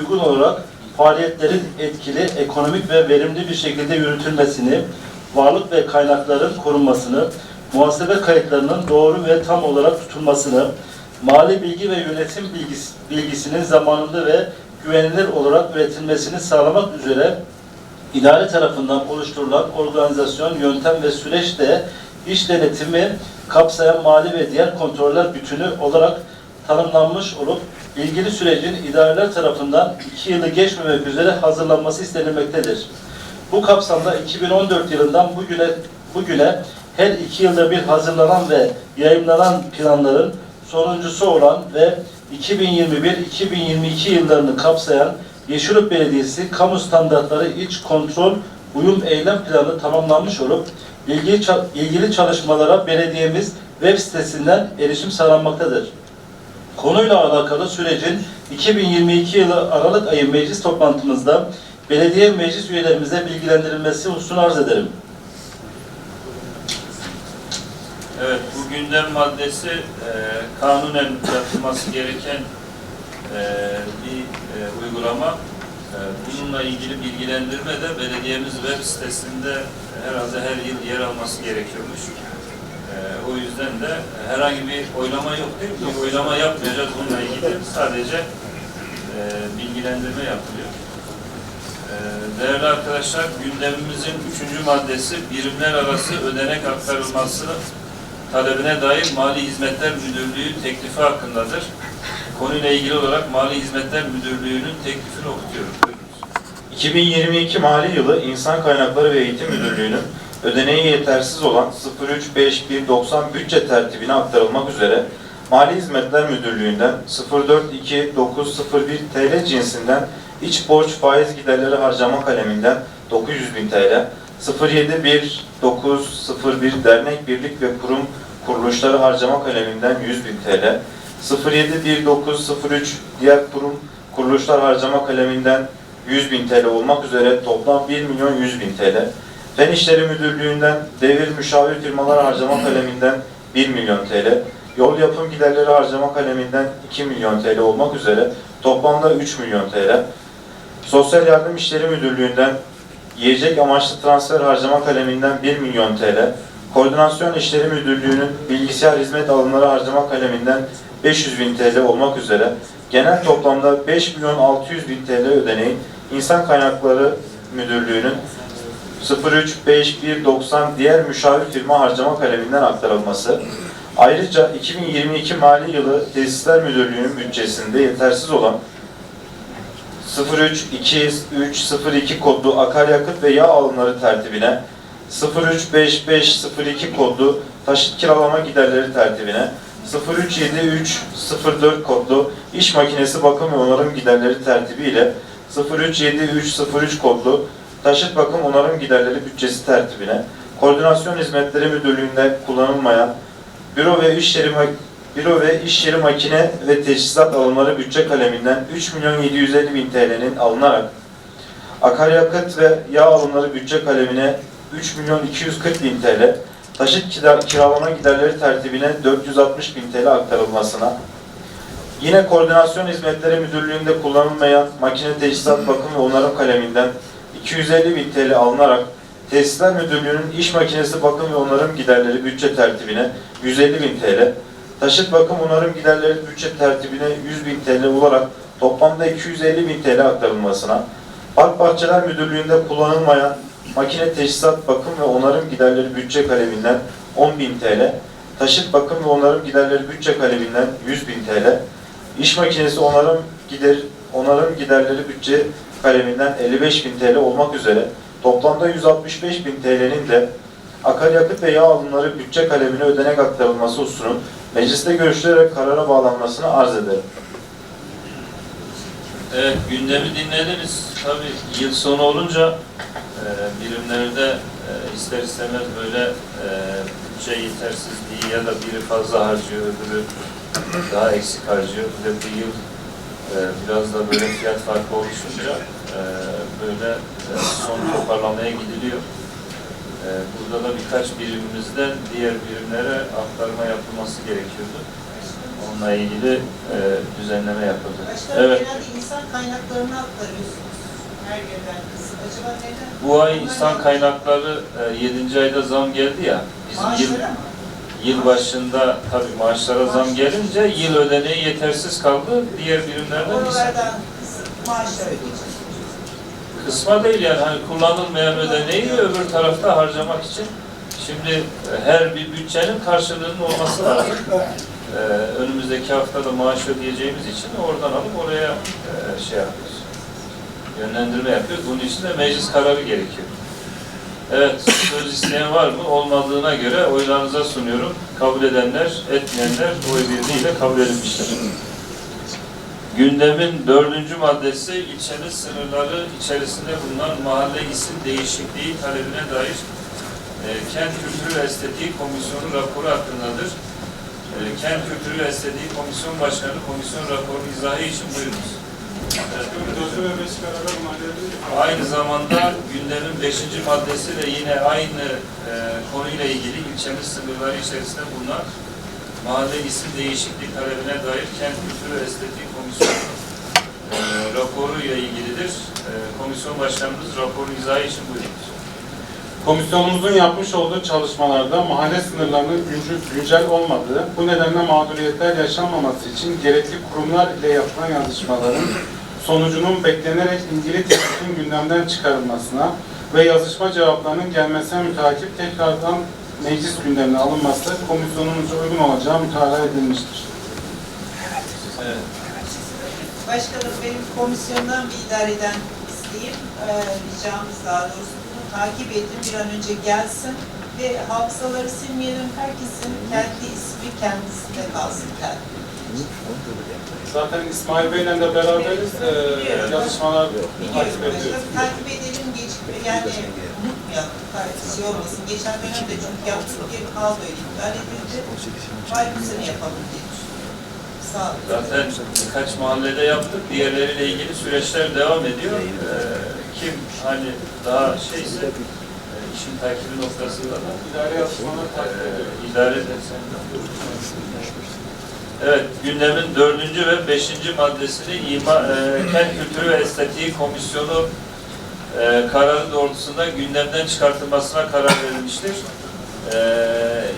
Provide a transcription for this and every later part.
uygun olarak faaliyetlerin etkili, ekonomik ve verimli bir şekilde yürütülmesini, varlık ve kaynakların korunmasını, muhasebe kayıtlarının doğru ve tam olarak tutulmasını, mali bilgi ve yönetim bilgisi, bilgisinin zamanında ve güvenilir olarak üretilmesini sağlamak üzere idare tarafından oluşturulan organizasyon, yöntem ve süreçte iş denetimi kapsayan mali ve diğer kontroller bütünü olarak tanımlanmış olup ilgili sürecin idareler tarafından iki yılı geçmemek üzere hazırlanması istenilmektedir. Bu kapsamda 2014 yılından bugüne bugüne her iki yılda bir hazırlanan ve yayınlanan planların sonuncusu olan ve 2021-2022 yıllarını kapsayan Yeşilyurt Belediyesi Kamu Standartları İç Kontrol Uyum Eylem Planı tamamlanmış olup ilgili, ilgili çalışmalara belediyemiz web sitesinden erişim sağlanmaktadır. Konuyla alakalı sürecin 2022 yılı Aralık ayı meclis toplantımızda belediye meclis üyelerimize bilgilendirilmesi hususunu arz ederim. Evet, bu gündem maddesi e, kanunen yapılması gereken e, bir e, uygulama. E, bununla ilgili bilgilendirme de belediyemiz web sitesinde herhalde her yıl yer alması gerekiyormuş. Yüzden de herhangi bir oylama yok değil mi? Bir oylama yapmayacağız bununla ilgili. Sadece e, bilgilendirme yapılıyor. E, Değerli arkadaşlar, gündemimizin üçüncü maddesi birimler arası ödenek aktarılması talebine dair Mali Hizmetler Müdürlüğü teklifi hakkındadır. Konuyla ilgili olarak Mali Hizmetler Müdürlüğü'nün teklifini okutuyorum. Buyurunuz. 2022 mali yılı İnsan Kaynakları ve Eğitim Müdürlüğü'nün ödeneği yetersiz olan 035190 bütçe tertibine aktarılmak üzere Mali Hizmetler Müdürlüğü'nden 042901 TL cinsinden iç borç faiz giderleri harcama kaleminden 900 bin TL, 071901 dernek birlik ve kurum kuruluşları harcama kaleminden 100 bin TL, 071903 diğer kurum kuruluşlar harcama kaleminden 100 bin TL olmak üzere toplam 1 milyon 100 bin TL. Fen İşleri Müdürlüğü'nden devir müşavir firmalar harcama kaleminden 1 milyon TL. Yol yapım giderleri harcama kaleminden 2 milyon TL olmak üzere toplamda 3 milyon TL. Sosyal Yardım İşleri Müdürlüğü'nden yiyecek amaçlı transfer harcama kaleminden 1 milyon TL. Koordinasyon İşleri Müdürlüğü'nün bilgisayar hizmet alımları harcama kaleminden 500 bin TL olmak üzere genel toplamda 5 milyon 600 bin TL ödeneğin İnsan Kaynakları Müdürlüğü'nün 035190 diğer müşavir firma harcama kaleminden aktarılması. Ayrıca 2022 mali yılı Tesisler Müdürlüğü'nün bütçesinde yetersiz olan 032302 kodlu akaryakıt ve yağ alımları tertibine 035502 kodlu taşıt kiralama giderleri tertibine 037304 kodlu iş makinesi bakım ve onarım giderleri tertibiyle 037303 kodlu taşıt bakım onarım giderleri bütçesi tertibine Koordinasyon Hizmetleri Müdürlüğü'nde kullanılmayan büro ve iş yeri büro ve iş yeri makine ve teçhizat alımları bütçe kaleminden 3 milyon 750 bin TL'nin alınarak akaryakıt ve yağ alımları bütçe kalemine 3 milyon 240 bin TL, taşıt kira- kiralama giderleri tertibine 460 bin TL aktarılmasına, yine Koordinasyon Hizmetleri Müdürlüğü'nde kullanılmayan makine teçhizat bakım ve onarım kaleminden 250 bin TL alınarak Tesisler Müdürlüğü'nün iş makinesi bakım ve onarım giderleri bütçe tertibine 150 bin TL, taşıt bakım onarım giderleri bütçe tertibine 100 bin TL olarak toplamda 250 bin TL aktarılmasına, Park Bahçeler Müdürlüğü'nde kullanılmayan makine teçhizat bakım ve onarım giderleri bütçe kaleminden 10 bin TL, taşıt bakım ve onarım giderleri bütçe kaleminden 100 bin TL, iş makinesi onarım gider onarım giderleri bütçe kaleminden 55 bin TL olmak üzere toplamda 165 bin TL'nin de akaryakıt ve yağ alımları bütçe kalemine ödenek aktarılması hususunun mecliste görüşülerek karara bağlanmasını arz ederim. Evet, gündemi dinlediniz. Tabii yıl sonu olunca e, birimlerde e, ister istemez böyle e, bütçe yetersizliği ya da biri fazla harcıyor, öbürü daha eksik harcıyor. Bir de bu yıl e, biraz da böyle fiyat farkı oluşunca e, böyle e, son toparlamaya gidiliyor. E, burada da birkaç birimimizden diğer birimlere aktarma yapılması gerekiyordu. Onunla ilgili e, düzenleme yapıldı. Başkanım Evet. genelde insan kaynaklarına aktarıyorsunuz. Her yerden. Acaba neden? Bu ay insan kaynakları 7. ayda zam geldi ya. Bizim Maaşlara mı? Yıl başında tabii maaşlara zam gelince yıl ödeneği yetersiz kaldı. Diğer birimlerden kısım maaşlara kısma değil yani hani kullanılmayan ödeneği öbür tarafta harcamak için şimdi her bir bütçenin karşılığının olması lazım. Ee, önümüzdeki haftada maaş ödeyeceğimiz için oradan alıp oraya e, şey yapıyoruz. Yönlendirme yapıyoruz. Bunun için de meclis kararı gerekiyor. Evet, söz isteyen var mı? Olmadığına göre oylarınıza sunuyorum. Kabul edenler, etmeyenler oy birliğiyle kabul edilmiştir. Gündemin dördüncü maddesi ilçenin sınırları içerisinde bulunan mahalle isim değişikliği talebine dair e, Kent Kültürü ve Estetiği Komisyonu raporu hakkındadır. E, Kent Kültürü ve Estetiği Komisyon Başkanı komisyon raporu izahı için buyurunuz. Aynı zamanda gündemin beşinci maddesi de yine aynı e, konuyla ilgili ilçemiz sınırları içerisinde bulunan mahalle isim değişikliği talebine dair Kent Kültürü ve Estetiği Komisyonu e, raporuyla ilgilidir. E, komisyon başkanımız raporu izahı için buyurunuz. Komisyonumuzun yapmış olduğu çalışmalarda mahalle sınırlarının güncel, güncel olmadığı, bu nedenle mağduriyetler yaşanmaması için gerekli kurumlar ile yapılan yazışmaların sonucunun beklenerek ilgili teklifin gündemden çıkarılmasına ve yazışma cevaplarının gelmesine mütakip tekrardan meclis gündemine alınması komisyonumuzca uygun olacağı mütalaa edilmiştir. Evet. Başkanım benim komisyondan bir idareden isteğim, e, ricamız daha doğrusu bunu takip edin, bir an önce gelsin ve hafızaları silmeyelim, herkesin kendi ismi kendisinde kalsın kendi. Zaten İsmail Bey'le de beraberiz. Ee, yazışmalar takip ediyoruz. takip edelim, gecikme, yani unutmayalım, şey olmasın. Geçen dönemde çünkü yaptık, geri kaldı öyle iptal edildi. Vay bu sene yapalım diye. Sağ olun. Zaten birkaç mahallede yaptık. Diğerleriyle ilgili süreçler devam ediyor. E, kim hani daha şeyse e, işin takibi noktasında da İdari yazışmaları takip ediyoruz. Ee, idare edersen. Evet, gündemin dördüncü ve beşinci maddesini ima, e, Kent Kültürü ve Estetiği Komisyonu e, kararı doğrultusunda gündemden çıkartılmasına karar verilmiştir. E,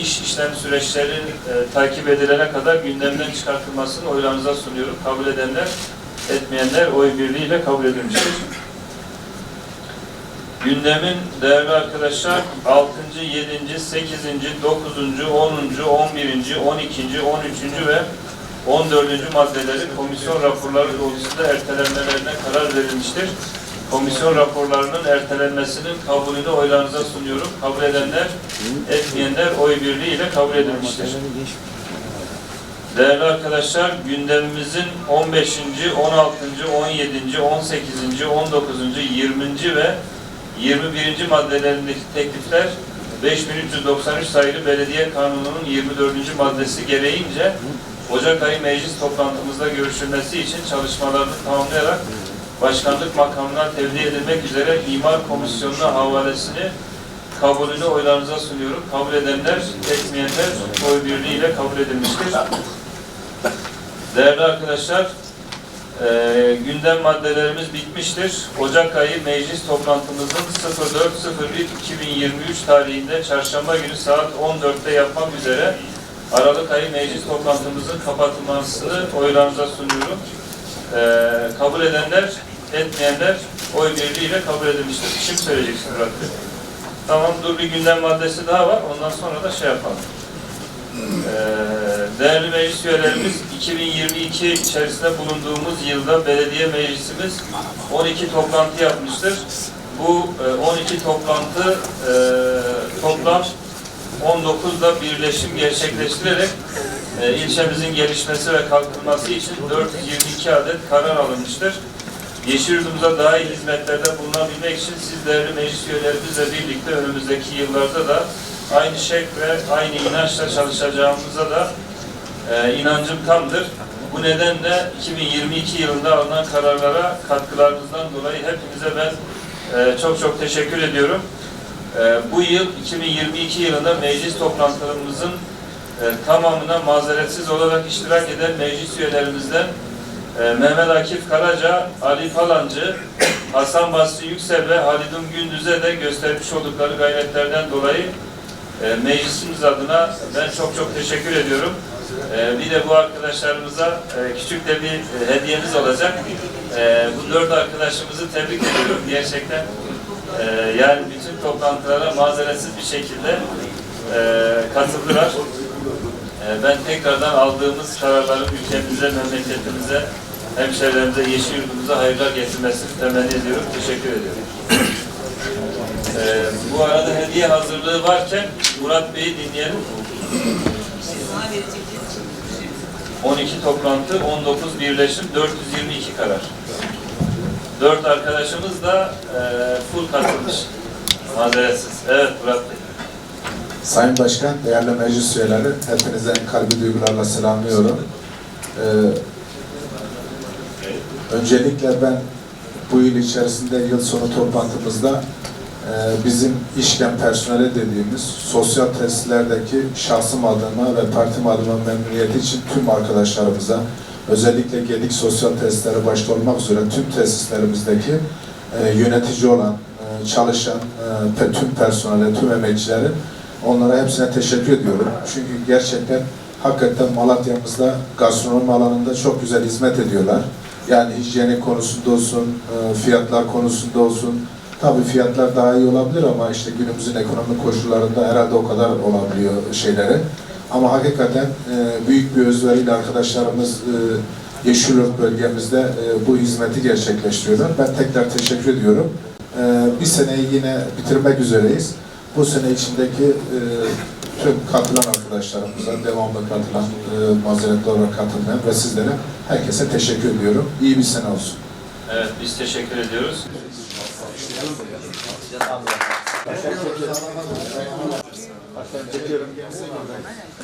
iş işlem süreçleri e, takip edilene kadar gündemden çıkartılmasını oylarınıza sunuyorum. Kabul edenler, etmeyenler oy birliğiyle kabul edilmiştir. Gündemin değerli arkadaşlar 6. 7. 8. 9. 10. 11. 12. 13. ve 14. maddeleri komisyon raporları doğrultusunda ertelenmelerine karar verilmiştir. Komisyon raporlarının ertelenmesinin kabulünü oylarınıza sunuyorum. Kabul edenler, etmeyenler oy birliği ile kabul edilmiştir. Değerli arkadaşlar, gündemimizin 15., 16., 17., 18., 19., 20. ve 21. maddelerindeki teklifler 5393 sayılı Belediye Kanunu'nun 24. maddesi gereğince Ocak ayı meclis toplantımızda görüşülmesi için çalışmalarını tamamlayarak başkanlık makamına tevdi edilmek üzere imar komisyonuna havalesini kabulünü oylarınıza sunuyorum. Kabul edenler, etmeyenler oy birliğiyle kabul edilmiştir. Değerli arkadaşlar, e, gündem maddelerimiz bitmiştir. Ocak ayı meclis toplantımızın 04.01.2023 tarihinde çarşamba günü saat 14'te yapmak üzere Aralık ayı meclis toplantımızın kapatılmasını oylarınıza sunuyorum. E, kabul edenler, etmeyenler oy birliğiyle kabul edilmiştir. Şimdi söyleyeceksin Bey. Tamam dur bir gündem maddesi daha var. Ondan sonra da şey yapalım. Ee, Değerli meclis üyelerimiz, 2022 içerisinde bulunduğumuz yılda belediye meclisimiz 12 toplantı yapmıştır. Bu e, 12 toplantı e, toplam 19'da birleşim gerçekleştirerek e, ilçemizin gelişmesi ve kalkınması için 422 adet karar alınmıştır. Yeşilyurt'umuza daha iyi hizmetlerde bulunabilmek için siz değerli meclis üyelerimizle birlikte önümüzdeki yıllarda da aynı şek ve aynı inançla çalışacağımıza da e, inancım tamdır. Bu nedenle 2022 yılında alınan kararlara katkılarınızdan dolayı hepinize ben e, çok çok teşekkür ediyorum. E, bu yıl 2022 yılında meclis toplantılarımızın tamamına mazeretsiz olarak iştirak eden meclis üyelerimizden e, Mehmet Akif Karaca, Ali Falancı, Hasan Basri Yüksel ve Halidun Gündüz'e de göstermiş oldukları gayretlerden dolayı e, meclisimiz adına ben çok çok teşekkür ediyorum. E, bir de bu arkadaşlarımıza e, küçük de bir e, hediyemiz olacak. E, bu dört arkadaşımızı tebrik ediyorum gerçekten. E, yani bütün toplantılara mazeretsiz bir şekilde e, katıldılar. E, ben tekrardan aldığımız kararların ülkemize, memleketimize, hemşehrilerimize, yeşil yurdumuza hayırlar getirmesini temenni ediyorum. Teşekkür ediyorum. E, bu arada hediye hazırlığı varken Murat Bey'i dinleyelim. Bana verecekleri için. 12 toplantı, 19 birleşim, 422 karar. 4 arkadaşımız da e, full katılmış. Mazeretsiz. Evet Murat Bey. Sayın Başkan, değerli meclis üyeleri, hepinize en kalbi duygularla selamlıyorum. Ee, öncelikle ben bu yıl içerisinde yıl sonu toplantımızda bizim işlem personeli dediğimiz sosyal tesislerdeki şahsım adına ve partim adına memnuniyeti için tüm arkadaşlarımıza, özellikle Gedik Sosyal Tesisleri başta olmak üzere tüm tesislerimizdeki e, yönetici olan, e, çalışan e, tüm personele, tüm emekçilerin Onlara hepsine teşekkür ediyorum. Çünkü gerçekten hakikaten Malatya'mızda gastronomi alanında çok güzel hizmet ediyorlar. Yani hijyenik konusunda olsun, e, fiyatlar konusunda olsun. Tabii fiyatlar daha iyi olabilir ama işte günümüzün ekonomik koşullarında herhalde o kadar olabiliyor şeyleri. Ama hakikaten e, büyük bir özveriyle arkadaşlarımız e, Yeşilyurt bölgemizde e, bu hizmeti gerçekleştiriyorlar. Ben tekrar teşekkür ediyorum. E, bir seneyi yine bitirmek üzereyiz. Bu sene içindeki e, tüm katılan arkadaşlarımıza, devamlı katılan, e, mazeretli olarak katılmayan ve sizlere herkese teşekkür ediyorum. İyi bir sene olsun. Evet biz teşekkür ediyoruz. Baştan çekiyorum.